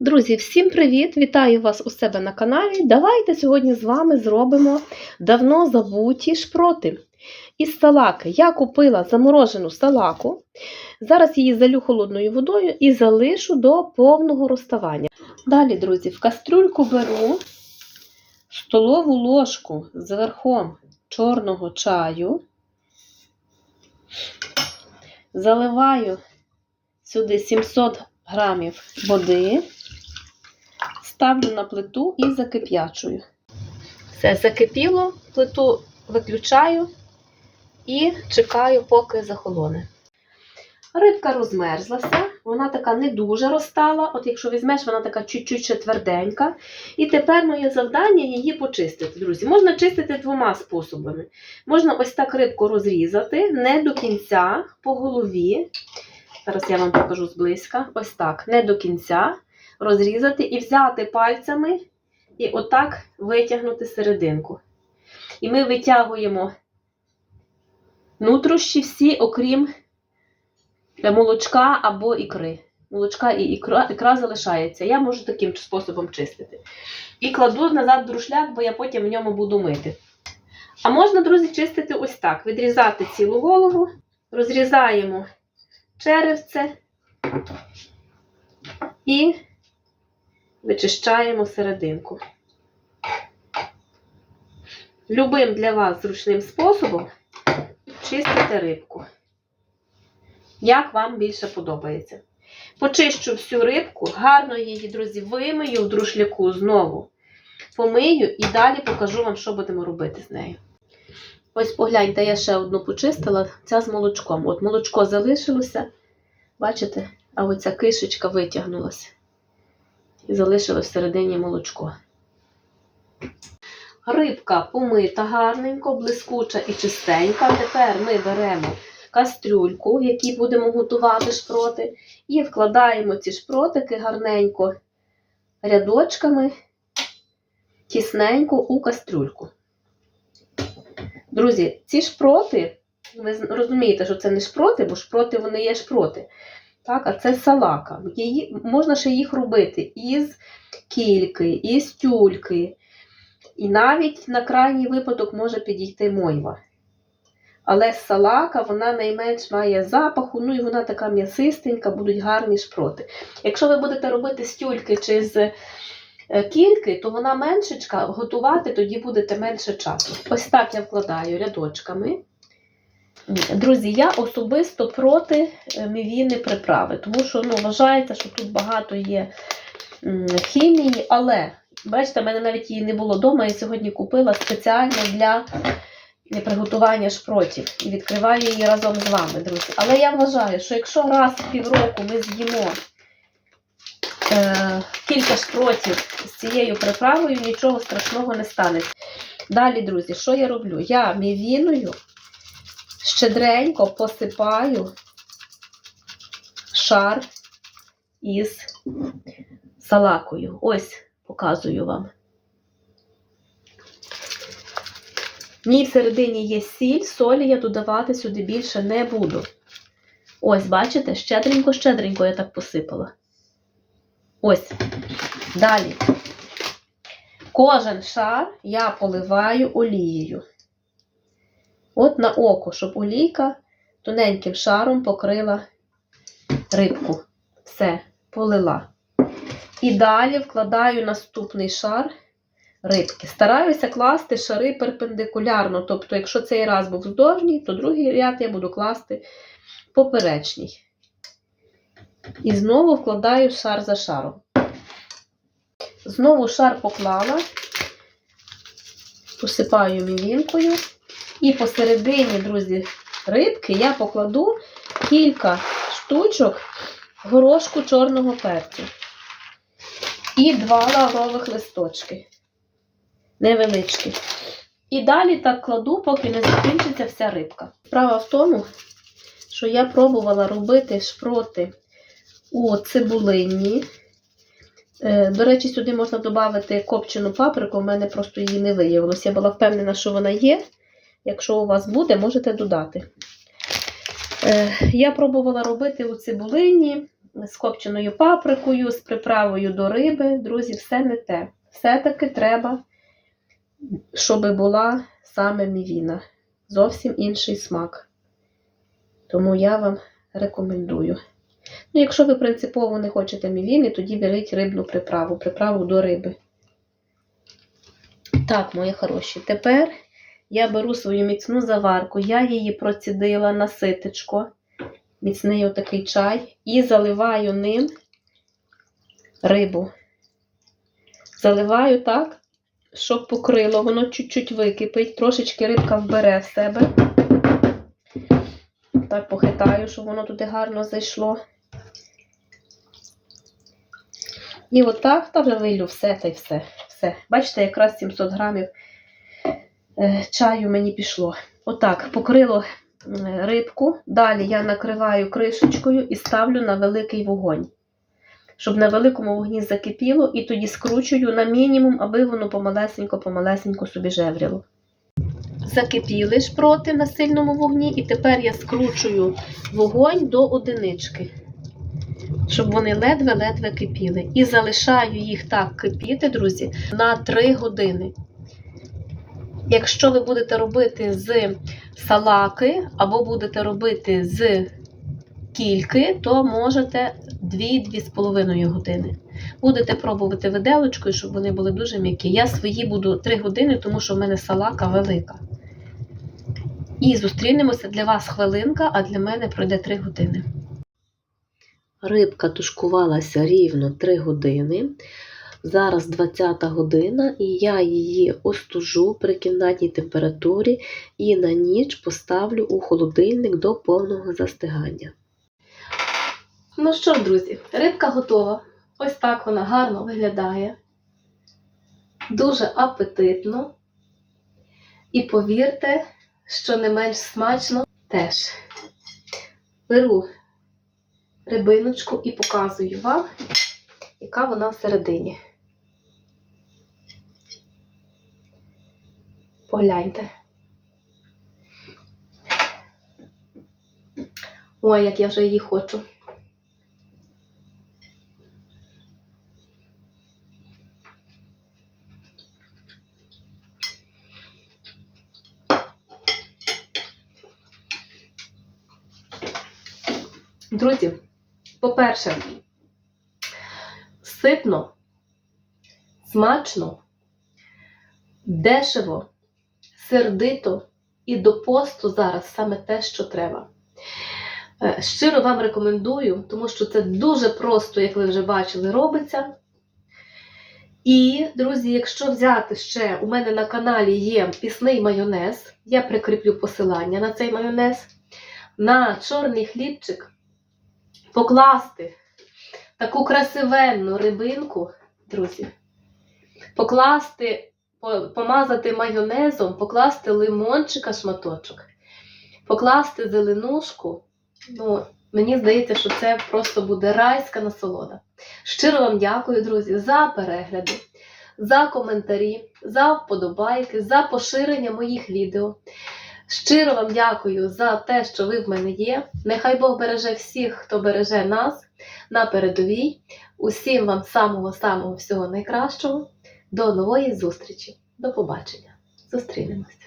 Друзі, всім привіт! Вітаю вас у себе на каналі. Давайте сьогодні з вами зробимо давно забуті шпроти. Із салаки я купила заморожену салаку. Зараз її залю холодною водою і залишу до повного розставання. Далі, друзі, в кастрюльку беру столову ложку з верхом чорного чаю, заливаю сюди 700 грамів води, ставлю на плиту і закип'ячую. Все, закипіло, плиту виключаю і чекаю, поки захолоне. Рибка розмерзлася, вона така не дуже розтала. От якщо візьмеш, вона така чуть-чуть ще тверденька. І тепер моє завдання її почистити, друзі. Можна чистити двома способами. Можна ось так рибку розрізати, не до кінця, по голові. Зараз я вам покажу зблизька. Ось так, не до кінця. Розрізати і взяти пальцями і отак витягнути серединку. І ми витягуємо нутрощі всі, окрім молочка або ікри. Молочка і ікра, ікра залишається. Я можу таким способом чистити. І кладу назад друшляк, бо я потім в ньому буду мити. А можна, друзі, чистити ось так: відрізати цілу голову, розрізаємо черевце і вичищаємо серединку. Любим для вас зручним способом чистите рибку. Як вам більше подобається. Почищу всю рибку, гарно її, друзі, вимию в друшляку знову. Помию і далі покажу вам, що будемо робити з нею. Ось погляньте, я ще одну почистила, ця з молочком. От молочко залишилося, бачите, а оця кишечка витягнулася. І залишилось всередині молочко. Рибка помита гарненько, блискуча і чистенька. Тепер ми беремо кастрюльку, в якій будемо готувати шпроти, і вкладаємо ці шпротики гарненько рядочками, тісненько у кастрюльку. Друзі, ці шпроти, ви розумієте, що це не шпроти, бо шпроти вони є шпроти. Так, а це салака. Її, можна ще їх робити із кільки, із тюльки. І навіть на крайній випадок може підійти мойва. Але салака, вона найменш має запаху, ну і вона така м'ясистенька, будуть гарні шпроти. Якщо ви будете робити з тюльки чи з кільки, то вона меншечка, готувати тоді будете менше часу. Ось так я вкладаю рядочками. Друзі, я особисто проти мівіни приправи, тому що ну, вважається, що тут багато є хімії, але, бачите, в мене навіть її не було вдома, я сьогодні купила спеціально для приготування шпротів і відкриваю її разом з вами, друзі. Але я вважаю, що якщо раз в півроку ми з'їмо е, кілька шпротів з цією приправою, нічого страшного не станеться. Далі, друзі, що я роблю? Я мівіною щедренько посипаю шар із салакою. Ось показую вам. В ній всередині є сіль, солі я додавати сюди більше не буду. Ось, бачите, щедренько-щедренько я так посипала. Ось. Далі. Кожен шар я поливаю олією. От на око, щоб олійка тоненьким шаром покрила рибку. Все, полила. І далі вкладаю наступний шар рибки. Стараюся класти шари перпендикулярно. Тобто, якщо цей раз був вздовжній, то другий ряд я буду класти поперечній. І знову вкладаю шар за шаром. Знову шар поклала, посипаю мівінкою. І посередині, друзі, рибки я покладу кілька штучок горошку чорного перцю. І два лаврових листочки. Невеличкі. І далі так кладу, поки не закінчиться вся рибка. Справа в тому, що я пробувала робити шпроти у цибулині. До речі, сюди можна додати копчену паприку, у мене просто її не виявилося. Я була впевнена, що вона є. Якщо у вас буде, можете додати. Я пробувала робити у цибулині з копченою паприкою, з приправою до риби. Друзі, все не те. Все-таки треба, щоб була саме мівіна. Зовсім інший смак. Тому я вам рекомендую. Ну, якщо ви принципово не хочете мівіни, тоді беріть рибну приправу, приправу до риби. Так, мої хороші, тепер я беру свою міцну заварку, я її процідила на ситечко, міцний отакий чай, і заливаю ним рибу. Заливаю так, щоб покрило, воно чуть-чуть википить, трошечки рибка вбере в себе. Так похитаю, щоб воно туди гарно зайшло. І отак та вже вилю все та й все. все. Бачите, якраз 700 грамів чаю мені пішло. Отак, покрило е, рибку. Далі я накриваю кришечкою і ставлю на великий вогонь. Щоб на великому вогні закипіло, і тоді скручую на мінімум, аби воно помалесенько-помалесенько собі жевріло. Закипіли шпроти на сильному вогні, і тепер я скручую вогонь до одинички, щоб вони ледве-ледве кипіли. І залишаю їх так кипіти, друзі, на 3 години. Якщо ви будете робити з салаки або будете робити з кільки, то можете 2-2,5 години. Будете пробувати виделочкою, щоб вони були дуже м'які. Я свої буду 3 години, тому що в мене салака велика. І зустрінемося для вас хвилинка, а для мене пройде 3 години. Рибка тушкувалася рівно 3 години. Зараз 20 година, і я її остужу при кімнатній температурі і на ніч поставлю у холодильник до повного застигання. Ну що друзі, рибка готова. Ось так вона гарно виглядає. Дуже апетитно. І повірте, що не менш смачно теж. Беру рибиночку і показую вам, яка вона всередині. Погляньте. Ой, як я вже її хочу. Друзі, по-перше, ситно, смачно, дешево, сердито і до посту зараз саме те, що треба. Е, Щиро вам рекомендую, тому що це дуже просто, як ви вже бачили, робиться. І, друзі, якщо взяти ще, у мене на каналі є пісний майонез, я прикріплю посилання на цей майонез, на чорний хлібчик покласти таку красивенну рибинку, друзі, покласти, по- помазати майонезом, покласти лимончика шматочок, покласти зеленушку. Ну, мені здається, що це просто буде райська насолода. Щиро вам дякую, друзі, за перегляди, за коментарі, за вподобайки, за поширення моїх відео. Щиро вам дякую за те, що ви в мене є. Нехай Бог береже всіх, хто береже нас на передовій. Усім вам самого-самого всього найкращого. До нової зустрічі. До побачення. Зустрінемося.